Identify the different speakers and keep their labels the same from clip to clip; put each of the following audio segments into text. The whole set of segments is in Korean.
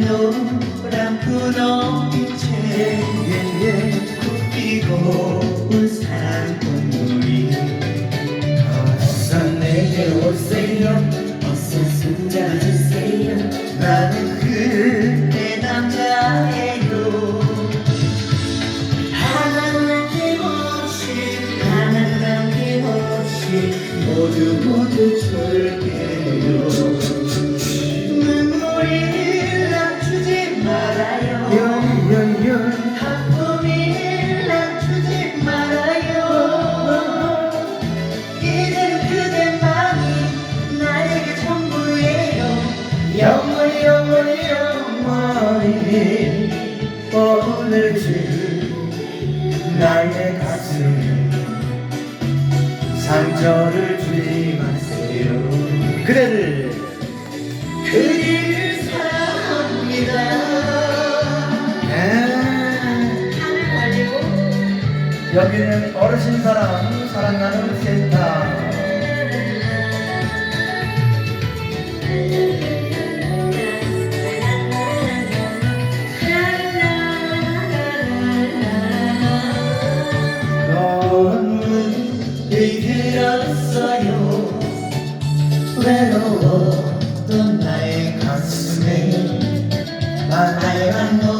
Speaker 1: 노란 분홍빛에 굽히고 울산 국물이
Speaker 2: 어서 내게 오세요
Speaker 1: 어서 손잡으세요
Speaker 2: 나는
Speaker 1: 그대 남자예요.
Speaker 2: 상처를 주지 마세요. 그대를
Speaker 1: 그리를 사랑합니다.
Speaker 2: 네. 여기는 어르신 사랑 사랑하는 센터.
Speaker 1: 战斗。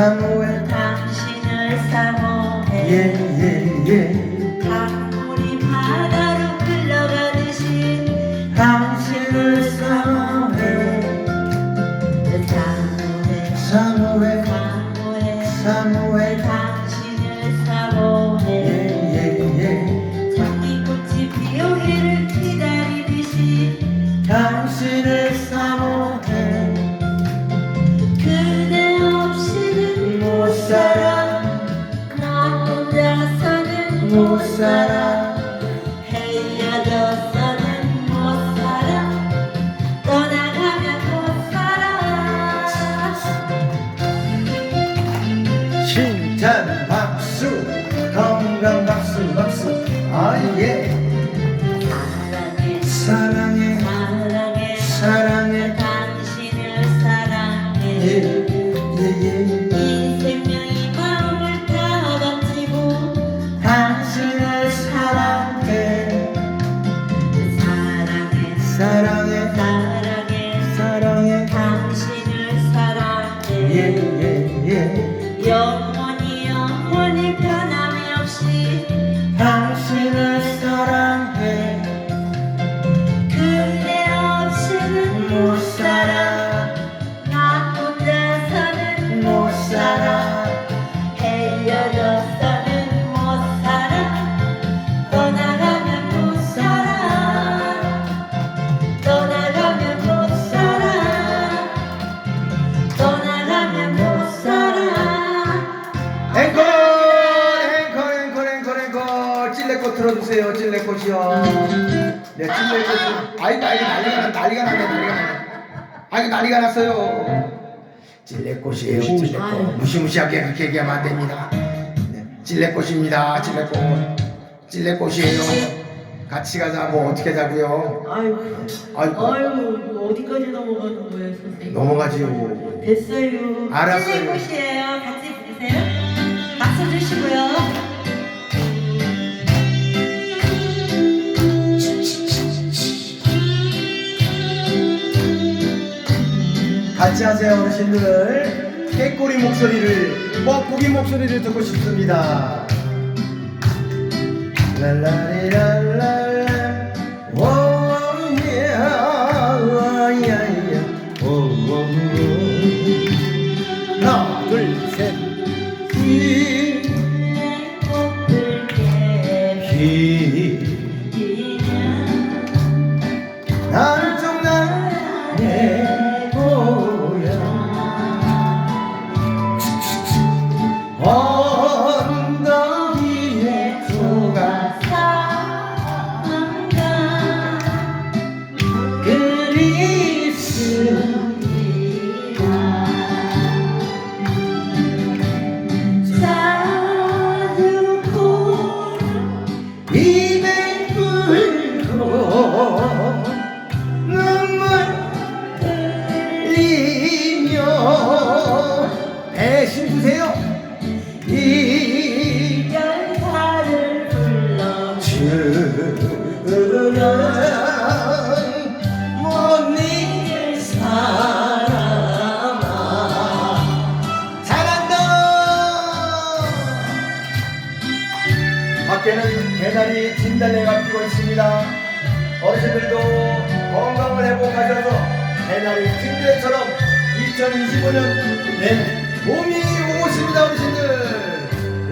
Speaker 1: 사모해 당신을 사모해.
Speaker 2: 예예예. 예, 예.
Speaker 1: 강물이 바다로 흘러가듯이
Speaker 2: 당신을 사모해.
Speaker 1: 사모해. 사모해. 사모해.
Speaker 2: 사모해.
Speaker 1: done 아이고
Speaker 2: 아이고 난리가 나 난리가 나네 난리가 나네 아이고 난리가 났어요 찔레꽃이에요
Speaker 3: 무시무시.
Speaker 2: 찔레꽃 무시무시하게 그렇게 얘기하면 안 됩니다 네, 찔레꽃입니다 찔레꽃 찔레꽃이에요 같이 가자 뭐 어떻게 자고요
Speaker 3: 아이고,
Speaker 2: 아이고
Speaker 3: 아이고, 어디까지 넘어가는 거예요, 선생님?
Speaker 2: 넘어가지요
Speaker 3: 됐어요.
Speaker 2: 알았어요
Speaker 1: 꽃이에요. 같이 부르세요. 박수 주시고요.
Speaker 2: 같이 하세요 어르신들. 깨꼬리 목소리를 뻐꾸기 목소리를 듣고 싶습니다. 하나 둘셋 휘, 진달래가 피고 있습니다. 어르신들도 건강을 회복하셔서 개나리 진달래처럼 2025년 내 봄이 오고 있습니다 어르신들